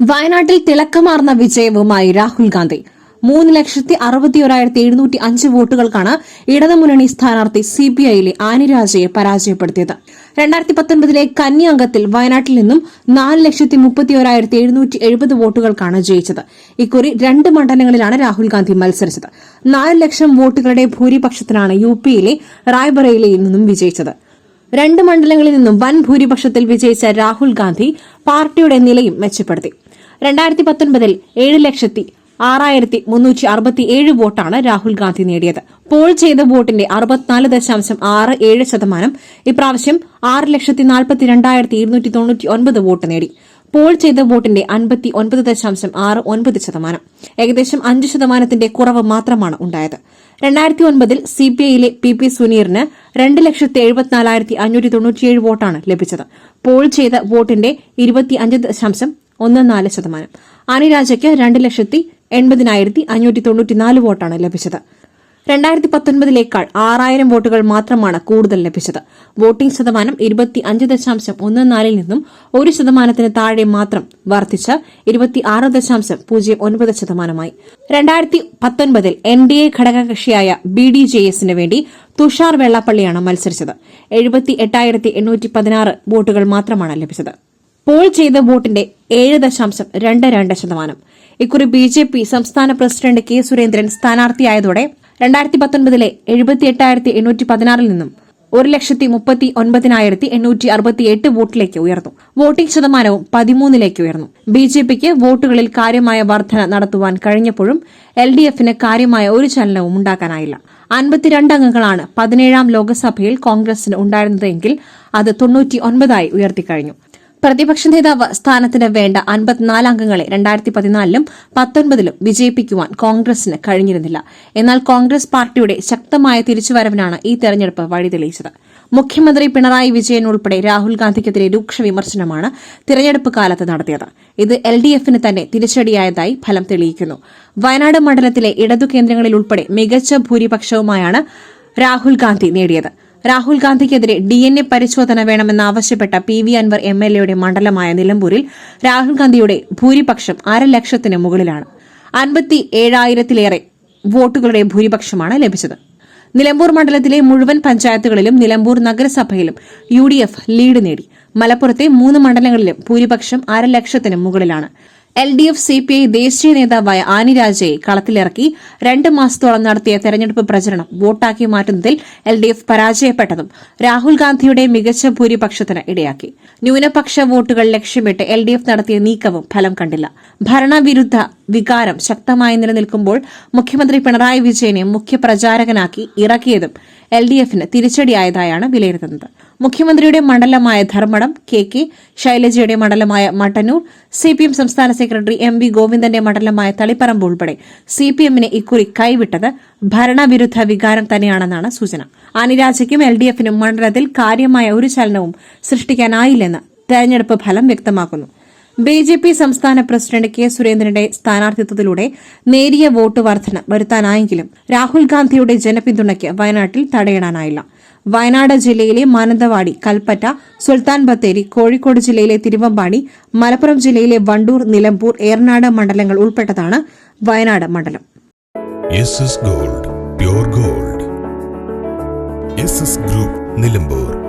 വയനാട്ടിൽ തിളക്കമാർന്ന വിജയവുമായി രാഹുൽ ഗാന്ധി. മൂന്ന് ലക്ഷത്തി അറുപത്തി ഒരായിരത്തി എഴുന്നൂറ്റി അഞ്ച് വോട്ടുകൾക്കാണ് ഇടതുമുന്നണി സ്ഥാനാർത്ഥി സി പി ഐയിലെ ആനിരാജയെ പരാജയപ്പെടുത്തിയത്. രണ്ടായിരത്തി പത്തൊൻപതിലെ കന്നി അംഗത്തിൽ വയനാട്ടിൽ നിന്നും നാല് ലക്ഷത്തി മുപ്പത്തി ഒരായിരത്തി എഴുന്നൂറ്റി എഴുപത് വോട്ടുകൾക്കാണ് ജയിച്ചത്. ഇക്കുറി രണ്ട് മണ്ഡലങ്ങളിലാണ് രാഹുൽ ഗാന്ധി മത്സരിച്ചത്. നാല് ലക്ഷം വോട്ടുകളുടെ ഭൂരിപക്ഷത്തിനാണ് യു പിയിലെ റായ്ബറേലിയിൽ നിന്നും വിജയിച്ചത്. രണ്ട് മണ്ഡലങ്ങളിൽ നിന്നും വൻ ഭൂരിപക്ഷത്തിൽ വിജയിച്ച രാഹുൽ ഗാന്ധി പാർട്ടിയുടെ നിലയും മെച്ചപ്പെടുത്തി. രണ്ടായിരത്തി പത്തൊൻപതിൽ ഏഴ് ലക്ഷത്തി ആറായിരത്തി മുന്നൂറ്റി അറുപത്തി ഏഴ് വോട്ടാണ് രാഹുൽ ഗാന്ധി നേടിയത്. പോൾ ചെയ്ത വോട്ടിന്റെ അറുപത്തിനാല് ദശാംശം ആറ് ഏഴ് ശതമാനം. ഇപ്രാവശ്യം ആറ് ലക്ഷത്തി നാൽപ്പത്തി രണ്ടായിരത്തി ഇരുന്നൂറ്റി തൊണ്ണൂറ്റി ഒൻപത് വോട്ട് നേടി. പോൾ ചെയ്ത വോട്ടിന്റെ അൻപത്തി ഒൻപത് ദശാംശം ആറ് ഒൻപത് ശതമാനം. ഏകദേശം അഞ്ച് ശതമാനത്തിന്റെ കുറവ് മാത്രമാണ് ഉണ്ടായത്. രണ്ടായിരത്തി ഒൻപതിൽ സി പി ഐയിലെ പി പി സുനീറിന് രണ്ട് ലക്ഷത്തി എഴുപത്തിനാലായിരത്തി അഞ്ഞൂറ്റി തൊണ്ണൂറ്റിയേഴ് വോട്ടാണ് ലഭിച്ചത്. പോൾ ചെയ്ത വോട്ടിന്റെ ഇരുപത്തി അഞ്ച് ദശാംശം ഒന്ന് നാല് ശതമാനം. അനിരാജയ്ക്ക് രണ്ട് ലക്ഷത്തി എൺപതിനായിരത്തി അഞ്ഞൂറ്റി തൊണ്ണൂറ്റിനാല് വോട്ടാണ് ലഭിച്ചത്. രണ്ടായിരത്തി പത്തൊൻപതിലേക്കാൾ ആറായിരം വോട്ടുകൾ മാത്രമാണ് കൂടുതൽ ലഭിച്ചത്. വോട്ടിംഗ് ശതമാനം ഇരുപത്തി അഞ്ച് ദശാംശം ഒന്ന് നാലിൽ നിന്നും ഒരു ശതമാനത്തിന് താഴെ മാത്രം വർദ്ധിച്ച് ഇരുപത്തി ആറ് ദശാംശം പൂജ്യം ഒൻപത് ശതമാനമായി. രണ്ടായിരത്തി പത്തൊൻപതിൽ എൻ ഡി എ ഘടകകക്ഷിയായ ബി ഡി ജെ എസിന് വേണ്ടി തുഷാർ വെള്ളാപ്പള്ളിയാണ് മത്സരിച്ചത്. എഴുപത്തി എട്ടായിരത്തി എണ്ണൂറ്റി പതിനാറ് വോട്ടുകൾ മാത്രമാണ് ലഭിച്ചത്. പോൾ ചെയ്ത വോട്ടിന്റെ ഏഴ് ദശാംശം രണ്ട് രണ്ട് ശതമാനം. ഇക്കുറി ബി ജെ പി സംസ്ഥാന പ്രസിഡന്റ് കെ സുരേന്ദ്രൻ സ്ഥാനാർത്ഥിയായതോടെ രണ്ടായിരത്തി പത്തൊൻപതിലെ എഴുപത്തി എട്ടായിരത്തി എണ്ണൂറ്റി പതിനാറിൽ നിന്നും ഒരു ലക്ഷത്തി മുപ്പത്തി ഒൻപതിനായിരത്തി എണ്ണൂറ്റി അറുപത്തി എട്ട് വോട്ടിലേക്ക് ഉയർന്നു. വോട്ടിംഗ് ശതമാനവും പതിമൂന്നിലേക്ക് ഉയർന്നു. ബി ജെ പിക്ക് വോട്ടുകളിൽ കാര്യമായ വർധന നടത്തുവാൻ കഴിഞ്ഞപ്പോഴും എൽ ഡി എഫിന് കാര്യമായ ഒരു ചലനവും ഉണ്ടാക്കാനായില്ല. അൻപത്തിരണ്ട് അംഗങ്ങളാണ് പതിനേഴാം ലോക്സഭയിൽ കോൺഗ്രസിന് ഉണ്ടായിരുന്നതെങ്കിൽ അത് തൊണ്ണൂറ്റി ഒൻപതായി ഉയർത്തിക്കഴിഞ്ഞു. പ്രതിപക്ഷ നേതാവ് സ്ഥാനത്തിന് വേണ്ട അൻപത്തിനാല് അംഗങ്ങളെ രണ്ടായിരത്തി പതിനാലിലും പത്തൊൻപതിലും വിജയിപ്പിക്കുവാൻ കോൺഗ്രസിന് കഴിഞ്ഞിരുന്നില്ല. എന്നാൽ കോൺഗ്രസ് പാർട്ടിയുടെ ശക്തമായ തിരിച്ചുവരവിനാണ് ഈ തെരഞ്ഞെടുപ്പ് വഴിതെളിയിച്ചത് മുഖ്യമന്ത്രി പിണറായി വിജയൻ ഉൾപ്പെടെ രാഹുൽ ഗാന്ധിക്കെതിരെ രൂക്ഷ വിമർശനമാണ് തിരഞ്ഞെടുപ്പ് കാലത്ത് നടത്തിയത്. ഇത് എൽ ഡി എഫിന് തന്നെ തിരിച്ചടിയായതായി ഫലം തെളിയിക്കുന്നു. വയനാട് മണ്ഡലത്തിലെ ഇടതു കേന്ദ്രങ്ങളിൽ ഉൾപ്പെടെ മികച്ച ഭൂരിപക്ഷവുമായാണ് രാഹുൽ ഗാന്ധി നേടിയത്. രാഹുൽ ഗാന്ധിക്കെതിരെ ഡി എൻ എ പരിശോധന വേണമെന്നാവശ്യപ്പെട്ട P V Anvar M L എയുടെ മണ്ഡലമായ നിലമ്പൂരിൽ രാഹുൽ ഗാന്ധിയുടെ ഭൂരിപക്ഷം അരലക്ഷത്തിന് മുകളിലാണ്. അൻപത്തി ഏഴായിരത്തിലേറെ വോട്ടുകളുടെ ഭൂരിപക്ഷമാണ് ലഭിച്ചത്. നിലമ്പൂർ മണ്ഡലത്തിലെ മുഴുവൻ പഞ്ചായത്തുകളിലും നിലമ്പൂർ നഗരസഭയിലും യു ലീഡ് നേടി. മലപ്പുറത്തെ മൂന്ന് മണ്ഡലങ്ങളിലും ഭൂരിപക്ഷം അരലക്ഷത്തിന് മുകളിലാണ്. L D F C P I ദേശീയ നേതാവായ ആനിരാജയെ കളത്തിലിറക്കി രണ്ട് മാസത്തോളം നടത്തിയ തെരഞ്ഞെടുപ്പ് പ്രചരണം വോട്ടാക്കി മാറ്റുന്നതിൽ എൽ ഡി എഫ് പരാജയപ്പെട്ടതും രാഹുൽ ഗാന്ധിയുടെ മികച്ച ഭൂരിപക്ഷത്തിന് ഇടയാക്കി. ന്യൂനപക്ഷ വോട്ടുകൾ ലക്ഷ്യമിട്ട് എൽ ഡി എഫ് നടത്തിയ നീക്കവും ഫലം കണ്ടില്ല. ഭരണവിരുദ്ധ വികാരം ശക്തമായി നിലനിൽക്കുമ്പോൾ മുഖ്യമന്ത്രി പിണറായി വിജയനെ മുഖ്യപ്രചാരകനാക്കി ഇറക്കിയതും എൽ ഡി എഫിന് തിരിച്ചടിയായതായാണ് വിലയിരുത്തുന്നത്. മുഖ്യമന്ത്രിയുടെ മണ്ഡലമായ ധർമ്മടം കെ കെ ശൈലജയുടെ മണ്ഡലമായ മട്ടന്നൂർ സി പി എം സംസ്ഥാന സെക്രട്ടറി എം വി ഗോവിന്ദന്റെ മണ്ഡലമായ തളിപ്പറമ്പ് ഉൾപ്പെടെ സി പി എമ്മിനെ ഇക്കുറി കൈവിട്ടത് ഭരണവിരുദ്ധ വികാരം തന്നെയാണെന്നാണ് സൂചന. അനിരാജയ്ക്കും എൽ ഡി എഫിനും മണ്ഡലത്തിൽ കാര്യമായ ഒരു ചലനവും സൃഷ്ടിക്കാനായില്ലെന്ന് തെരഞ്ഞെടുപ്പ് ഫലം വ്യക്തമാക്കുന്നു. ബി ജെ പി സംസ്ഥാന പ്രസിഡന്റ് കെ സുരേന്ദ്രന്റെ സ്ഥാനാർത്ഥിത്വത്തിലൂടെ നേരിയ വോട്ട് വർധന വരുത്താനായെങ്കിലും രാഹുൽ ഗാന്ധിയുടെ ജനപിന്തുണയ്ക്ക് വയനാട്ടിൽ തടയിടാനായില്ല. വയനാട് ജില്ലയിലെ മാനന്തവാടി കൽപ്പറ്റ സുൽത്താൻ ബത്തേരി കോഴിക്കോട് ജില്ലയിലെ തിരുവമ്പാടി മലപ്പുറം ജില്ലയിലെ വണ്ടൂർ നിലമ്പൂർ ഏറനാട് മണ്ഡലങ്ങൾ ഉൾപ്പെട്ടതാണ് വയനാട് മണ്ഡലം. Gold gold. ഗ്രൂപ്പ് നിലമ്പൂർ.